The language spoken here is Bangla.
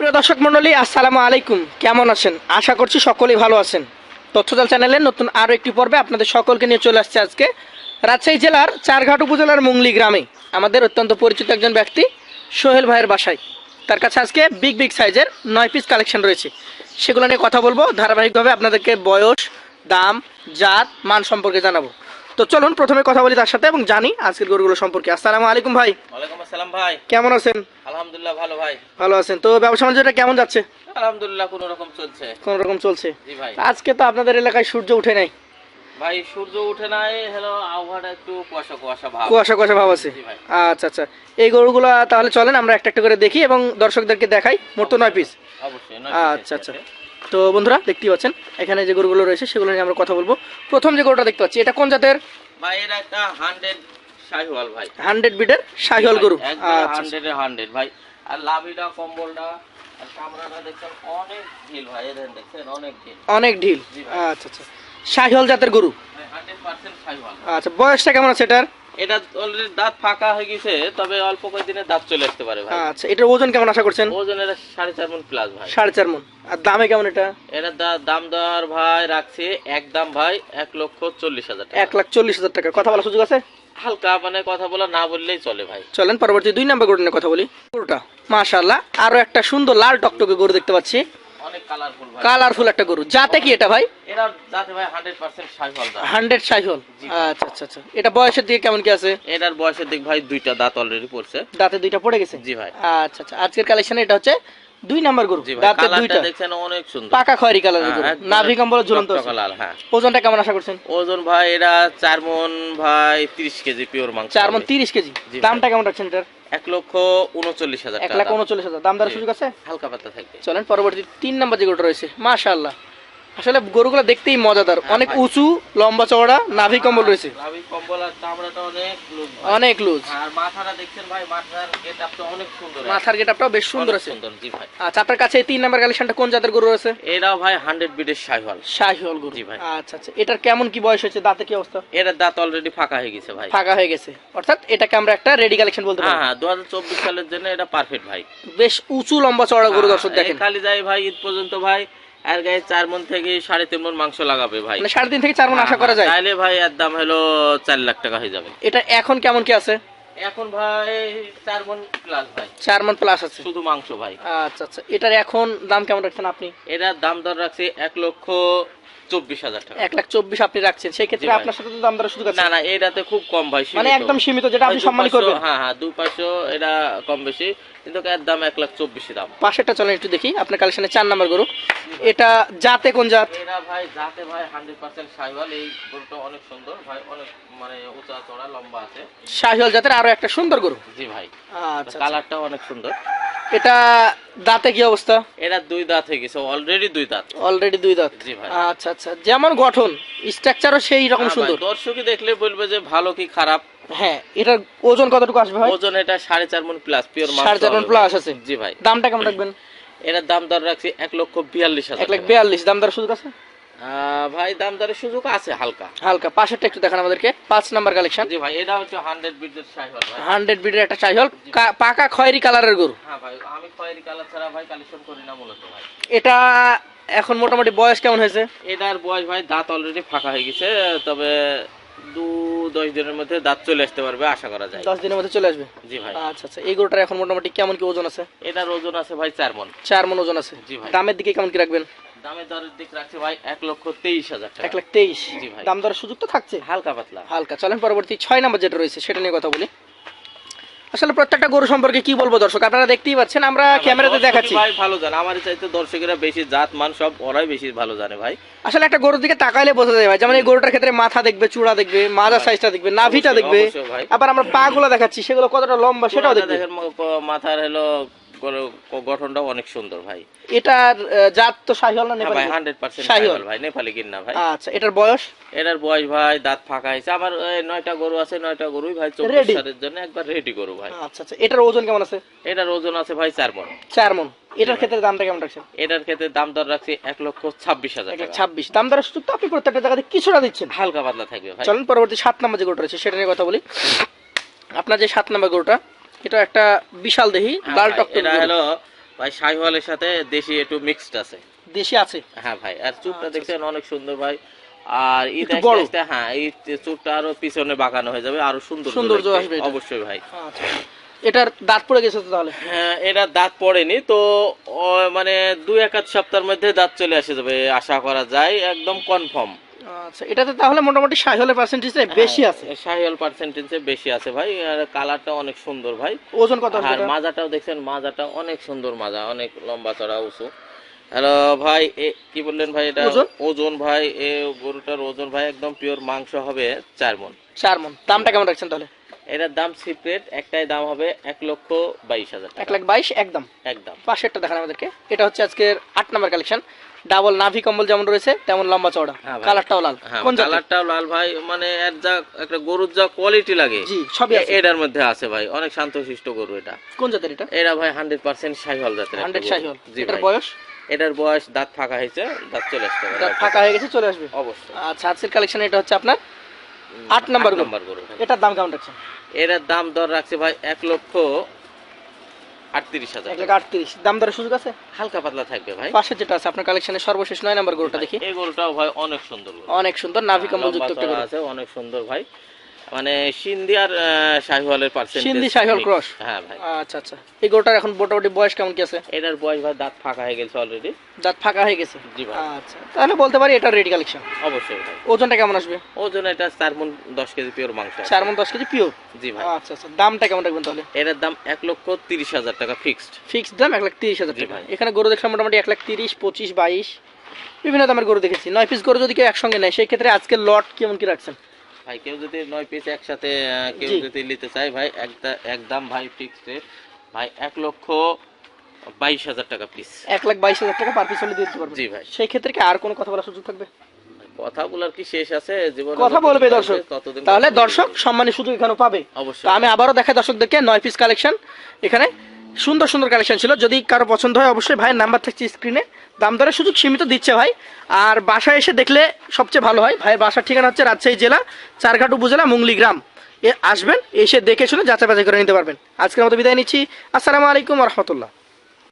প্রিয় দর্শক মণ্ডলী, আসসালামু আলাইকুম। কেমন আছেন? আশা করছি সকলেই ভালো আছেন। তথ্যজাল চ্যানেলের নতুন আরও একটি পর্বে আপনাদের সকলকে নিয়ে চলে আসছে আজকে রাজশাহী জেলার চারঘাট উপজেলার মুংলি গ্রামে আমাদের অত্যন্ত পরিচিত একজন ব্যক্তি, সোহেল ভাইয়ের বাসায়। তার কাছে আজকে বিগ বিগ সাইজের নয় পিস কালেকশন রয়েছে। সেগুলো নিয়ে কথা বলব। ধারাবাহিকভাবে আপনাদেরকে বয়স, দাম, জাত, মান সম্পর্কে জানাব। তো চলুন প্রথমে কথা বলি তার সাথে এবং জানি আজকের গরুগুলো সম্পর্কে। আসসালামু আলাইকুম ভাই। ওয়ালাইকুম আসসালাম ভাই। কেমন আছেন? আলহামদুলিল্লাহ ভালো ভাই। ভালো আছেন। তো ব্যবসা বাণিজ্যটা কেমন যাচ্ছে? আলহামদুলিল্লাহ কোন রকম চলছে। কোন রকম চলছে। জি ভাই। আজকে তো আপনাদের এলাকায় সূর্য উঠে নাই। ভাই সূর্য উঠে নাই হ্যালো আবহাওয়াটা একটু কুয়াশা কুয়াশা ভাব। কুয়াশা কুয়াশা ভাব আছে। আচ্ছা আচ্ছা। এই গরুগুলো তাহলে চলেন আমরা একটা একটা করে দেখি এবং দর্শকদেরকে দেখাই। মোট তো নয় পিস অবশ্যই আচ্ছা আচ্ছা। তো বন্ধুরা দেখতেই পাচ্ছেন এখানে যে গরুগুলো রয়েছে সেগুলো নিয়ে আমরা কথা বলব। প্রথম যে গরুটা দেখতে পাচ্ছি এটা কোন জাতের? ভাই এটা একটা হান্ড্রেড শাহিওয়াল ভাই। হান্ড্রেড বিটের শাহিওয়াল গরু। আচ্ছা হান্ড্রেড হান্ড্রেড ভাই। আর লাভিটা কম্বলটা আর কামরাটা দেখছেন অনেক ঢিল। আচ্ছা আচ্ছা। শাহিওয়াল জাতের গরু? আচ্ছা বয়সটা কেমন আছে এটার? এটা অলরেডি দাঁত ফাঁকা হয়ে গেছে তবে অল্প কয়েকদিনে দাঁত চলে আসতে পারে ভাই। আচ্ছা এটার ওজন কেমন আশা করছেন? ওজন এটা সাড়ে চার মন প্লাস ভাই। সাড়ে চার মন। আর দামে কেমন এটা? এটার দা- দাম দেওয়ার ভাই রাখছে একদম ভাই এক লক্ষ চল্লিশ হাজার টাকা। এক লাখ চল্লিশ হাজার টাকা। কথা বলার সুযোগ আছে? হালকা মানে কথা বলা না বললেই চলে ভাই। চলেন পরবর্তী দুই নাম্বার গরু নিয়ে কথা বলি। গরুটা মাশাল্লাহ আরও একটা সুন্দর লাল টকটকে গরু দেখতে পাচ্ছি। কালারফুল একটা গরু। যাতে কি এটা ভাই? এরা আচ্ছা আচ্ছা আচ্ছা। এটা বয়সের দিকে কেমন কি আছে? এটার বয়সের দিক ভাই দুইটা দাঁত অলরেডি পড়ছে। দাঁতে দুইটা পড়ে গেছে? জি ভাই। আচ্ছা আচ্ছা। আজকের কালেকশনে এটা হচ্ছে দুই নাম্বার গরু। দাঁতে দুইটা। দেখছেন অনেক সুন্দর। পাকা খয়েরি কালারের গরু। হ্যাঁ, নাভি কম্বল ঝুলন্ত। হ্যাঁ। ওজনটা কেমন আশা করছেন? ওজন ভাই এরা চার মন ভাই তিরিশ কেজি পিওর মাংস চার মন হবে। তিরিশ কেজি। দামটা কেমন রাখছেন এটার? এক লক্ষ উনচল্লিশ হাজার এক লাখ উনচল্লিশ হাজার। দাম। সুযোগ আছে? হালকা পাতলা থাকবে। চলেন পরবর্তী তিন নাম্বার যে গরুটা রয়েছে মাশাআল্লাহ। আসলে গরুগুলো দেখতেই মজাদার। হ্যাঁ, অনেক উঁচু লম্বা চওড়া নাভি কম্বল রয়েছে। লাভি কম্বল আর চামড়াটা অনেক লুজ অনেক লুজ আর মাথাটা দেখছেন ভাই মাথার গেটআপটা অনেক সুন্দর মাথার গেটআপটাও বেশ সুন্দর আছে। সুন্দর জি ভাই। আচ্ছা আপনার কাছে এই তিন নাম্বার কালেকশনটা কোন জাতের গরু রয়েছে এরাও ভাই হান্ড্রেড বিটের শাহিওয়াল। শাহিওয়াল গরু। জি ভাই। আচ্ছা আচ্ছা। এটার কেমন কি বয়স হয়েছে? দাঁতে কি অবস্থা? এটার দাঁত অলরেডি ফাঁকা হয়ে গেছে ভাই। ফাঁকা হয়ে গেছে। অর্থাৎ এটাকে আমরা একটা রেডি কালেকশন বলতে হ্যাঁ পারি। হ্যাঁ দু হাজার চব্বিশ সালের জন্য এটা পারফেক্ট ভাই। বেশ উঁচু লম্বা চওড়া গরু দর্শক দেখেন। খালি যাই ভাই ঈদ পর্যন্ত ভাই এর গায়ে চার মন থেকে সাড়ে তিন মন মাংস লাগাবে ভাই। মানে সাড়ে তিন থেকে চার মন আশা করা যায়? তাহলে ভাই এর দাম হলো চার লাখ টাকা হয়ে যাবে। এটা এখন কেমন কি আছে? এখন ভাই চার মন প্লাস ভাই। চার মন প্লাস আছে? শুধু মাংস ভাই। আচ্ছা আচ্ছা। এটার এখন দাম কেমন রাখছেন আপনি? এটার দাম দর রাখছে এক লক্ষ চব্বিশ হাজার টাকা। এক লাখ চব্বিশ আপনি রাখছেন। সেই ক্ষেত্রে আপনার সাথে দাম সুযোগ আছে। না না এটাতে খুব কম ভাই মানে একদম সীমিত যেটা আপনি সম্মানী করবেন। হ্যাঁ হ্যাঁ দু পাঁচশো এটা কম বেশি কিন্তু এর দাম এক লাখ চব্বিশই দাম। পাশেরটা চলেন একটু দেখি আপনার কালেকশনে চার নাম্বার গরু। এটা জাতে কোন জাত? ভাই যাতে ভাই হান্ড্রেড পার্সেন্ট সাইওয়াল এই গরুটা অনেক সুন্দর। ভাই অনেক মানে উঁচা চড়া লম্বা আছে। শাহিওয়াল জাতের আরও একটা সুন্দর গরু। জি ভাই। আচ্ছা কালারটাও অনেক সুন্দর। এটা দাঁতে কি অবস্থা? এরা দুই দাঁত হয়ে গেছে অলরেডি দুই দাঁত। অলরেডি দুই দাঁত। জি ভাই। আচ্ছা আচ্ছা। যেমন গঠন স্ট্রাকচারও সেই রকম হ্যাঁ সুন্দর। দর্শকই দেখলে বলবে যে ভালো কি খারাপ। হ্যাঁ এটার ওজন কতটুকু আসবে ভাই? ওজন এটা সাড়ে চার মন প্লাস পিওর সাড়ে চার মন প্লাস আছে। জি ভাই। দামটা কেমন রাখবেন? এটার দাম দর রাখছি এক লক্ষ বিয়াল্লিশ হাজার এক লাখ বিয়াল্লিশ দাম দরের সুযোগ আছে? ভাই দাম দরের সুযোগ আছে হালকা। হালকা পাশেরটা একটু দেখান আমাদেরকে। পাঁচ নাম্বার কালেকশন জি ভাই এটা হচ্ছে হান্ড্রেড বিটের সাইহল ভাই। হান্ড্রেড বিডের একটা চাইহল পাকা খয়েরি কালারের গরু। হ্যাঁ ভাই আমি খয়েরি কালার ছাড়া ভাই কালেকশন করি না মূলত ভাই। এটা এখন মোটামুটি বয়স কেমন হয়েছে? এটার বয়স ভাই দাঁত অলরেডি ফাঁকা হয়ে গেছে তবে দু দশ দিনের মধ্যে দাঁত চলে আসতে পারবে আশা করা যায়। দশ দিনের মধ্যে চলে আসবে? জি ভাই। আচ্ছা আচ্ছা এই গরুটার এখন মোটামুটি কেমন কি ওজন আছে? এটার ওজন আছে ভাই চার মন। চার মন ওজন আছে। জি ভাই। দামের দিকে কেমন কি রাখবেন? দামের দরের দিক রাখছে ভাই এক লক্ষ তেইশ হাজার এক লাখ তেইশ। দাম দরের সুযোগ তো থাকছে। হালকা পাতলা। হালকা। চলেন পরবর্তী ছয় নাম্বার যেটা রয়েছে সেটা নিয়ে কথা বলি। আসলে প্রত্যেকটা গরু সম্পর্কে কি বলব দর্শক? আপনারা দেখতেই পাচ্ছেন আমরা ক্যামেরাতে দেখাচ্ছি। ভাই ভালো জানে। আমার চাইতে দর্শকেরা বেশি জাত মান সব ওরাই বেশি ভালো জানে ভাই। আসলে একটা গরুর দিকে তাকাইলে বোঝা যায় ভাই যেমন এই গরুটার ক্ষেত্রে মাথা দেখবে চূড়া দেখবে মাজা সাইজটা দেখবে নাভিটা দেখবে। ভাই। আবার আমরা পা গুলো দেখাচ্ছি সেগুলো কতটা লম্বা সেটাও দেখবে। মাথার হলো গঠনটাও অনেক সুন্দর ভাই। এটার জাত তো শাহিওয়াল না নেপালি? ভাই হান্ড্রেড পার্সেন্ট শাহিওয়াল। ভাই নেপালি ভাই। আচ্ছা এটার বয়স? এটার বয়স ভাই দাঁত ফাঁকা হয়েছে। আমার নয়টা গরু আছে নয়টা গরুই ভাই চব্বিশ Ready? সালের জন্য একবার রেডি গরু ভাই। আচ্ছা আচ্ছা এটার ওজন কেমন আছে? এটার ওজন আছে ভাই চার মন। চার মন। এটার ক্ষেত্রে দামটা কেমন রাখছেন? এটার ক্ষেত্রে দাম দর রাখছি এক লক্ষ ছাব্বিশ হাজার ছাব্বিশ। দাম দরের সুযোগ তো আপনি প্রত্যেকটা জায়গাতে কিছুটা দিচ্ছেন। হালকা পাতলা থাকবে ভাই। চলুন পরবর্তী সাত নাম্বার যে গরুটা রয়েছে সেটা নিয়ে কথা বলি। আপনার যে সাত নাম্বার গরুটা এটা একটা বিশাল দেহি হ্যাঁ লাল ভাই, টকটক এটা হলো ভাই শাহিওয়ালের সাথে দেশি একটু মিক্সড আছে। দেশি আছে? হ্যাঁ ভাই আর চুপটা আচ্ছা, দেখছেন অনেক সুন্দর ভাই। আর ঈদ আসতে হ্যাঁ এই চুপটা আরও পিছনে বাঁকানো হয়ে যাবে আরও সুন্দর সৌন্দর্য আসবে অবশ্যই ভাই। আচ্ছা এটার দাঁত পড়ে গেছে তো তাহলে? হ্যাঁ এটা দাঁত পড়েনি তো মানে দুই এক সপ্তাহের মধ্যে দাঁত চলে আসে যাবে আশা করা যায় একদম কনফার্ম আচ্ছা এটাতে তাহলে মোটামুটি সাইহলের পার্সেন্টেজে বেশি আছে। শাহিওয়াল পার্সেন্টেজে বেশি আছে ভাই আর কালারটা অনেক সুন্দর ভাই। ওজন কত আর মাজাটাও দেখছেন মাজাটা অনেক সুন্দর মাজা অনেক লম্বা চড়া উঁচু। হ্যালো ভাই কি বললেন ভাই এটা? ওজন? ওজন ভাই এ গরুটার ওজন ভাই একদম পিওর মাংস হবে চার মন। চার মন। দামটা কেমন রাখছেন তাহলে? এটার দাম সিপ্রেট একটাই দাম হবে এক লক্ষ বাইশ হাজার এক লাখ বাইশ একদম। একদম। পাশেরটা দেখান আমাদেরকে। এটা হচ্ছে আজকের আট নাম্বার কালেকশন ডাবল নাভি কম্বল যেমন রয়েছে তেমন লম্বা চওড়া। হ্যাঁ কালারটাও লাল। হ্যাঁ কোন কালারটাও লাল ভাই। মানে এর যা একটা গরুর যা কোয়ালিটি লাগে জি সবই আছে। এটার মধ্যে আছে ভাই। অনেক শান্তশিষ্ট গরু এটা। কোন জাতের এটা? এরা ভাই হান্ড্রেড পার্সেন্ট শাহিওয়াল জাতের একটা হান্ড্রেড গরু। শাহিওয়াল। জি এটার বয়স? এটার বয়স দাঁত ফাঁকা হয়েছে দাঁত চলে পারে। দাঁত ফাঁকা হয়ে গেছে চলে আসবে। অবশ্যই। আচ্ছা আজকের কালেকশন এটা হচ্ছে আপনার আট নাম্বার নাম্বার গরু। এটার দাম কেমন রাখছেন? এটার দাম দর রাখছে ভাই এক লক্ষ আটত্রিশ হাজার এক আটত্রিশ। দাম দরের সুযোগ আছে? হালকা পাতলা থাকবে ভাই। পাশে যেটা আছে আপনার কালেকশনের সর্বশেষ নয় নাম্বার গরুটা দেখি। এই গরুটাও ভাই অনেক সুন্দর অনেক সুন্দর নাভি কম্বল যুক্ত আছে অনেক সুন্দর ভাই। মানে সিন্ধি আর শাহিওয়ালের সিন্ধি শাহিওয়াল cross? হ্যাঁ ভাই। আচ্ছা আচ্ছা। এই গরুটার এখন মোটামুটি বয়স কেমন কি আছে? এটার বয়স ভাই দাঁত ফাঁকা হয়ে গেছে অলরেডি দাঁত ফাঁকা হয়ে গেছে? জি ভাই। আচ্ছা তাহলে বলতে পারি এটা রেডি কালেকশন অবশ্যই ভাই। ওজনটা কেমন আসবে? ওজন এটা চার মন দশ কেজি পিওর মাংস চার মন দশ কেজি পিওর জি ভাই। আচ্ছা আচ্ছা। দামটা কেমন রাখবেন তাহলে? এটার দাম এক লক্ষ তিরিশ হাজার টাকা ফিক্সড ফিক্সড দাম এক লাখ তিরিশ হাজার টাকা। এখানে গরু দেখলাম মোটামুটি এক লাখ তিরিশ পঁচিশ বাইশ। বিভিন্ন দামের গরু দেখেছি। নয় পিস গরু যদি কেউ একসঙ্গে নেয় সেই ক্ষেত্রে আজকে লট কেমন কি রাখছেন? ভাই কেউ যদি নয় পিস একসাথে কেউ যদি নিতে চায় ভাই একদম ভাই ফিক্সড রেট ভাই এক লক্ষ বাইশ হাজার টাকা পিস এক লাখ বাইশ হাজার টাকা পার পিস হলে দিতে পারবেন। জি ভাই। সেই ক্ষেত্রে কি আর কোনো কথা বলার সুযোগ থাকবে? কথা বলার কি শেষ আছে? জীবনে কথা বলবে দর্শক। তাহলে দর্শক সম্মানী সুযোগ এখানে পাবে। অবশ্যই। আমি আবারও দেখাই দর্শকদেরকে নয় পিস কালেকশন এখানে সুন্দর সুন্দর কালেকশন ছিল। যদি কারও পছন্দ হয়, অবশ্যই ভাইয়ের নাম্বার থাকছে স্ক্রিনে দাম দরের সুযোগ সীমিত দিচ্ছে ভাই। আর বাসায় এসে দেখলে সবচেয়ে ভালো হয়। ভাইয়ের বাসার ঠিকানা হচ্ছে রাজশাহী জেলা, চারঘাট উপজেলা মুংলি গ্রাম এ, আসবেন, এসে দেখে শুনে যাচাই বাছাই করে নিতে পারবেন। আজকের মতো বিদায় নিচ্ছি। আসসালামু আলাইকুম রহমতুল্লাহ।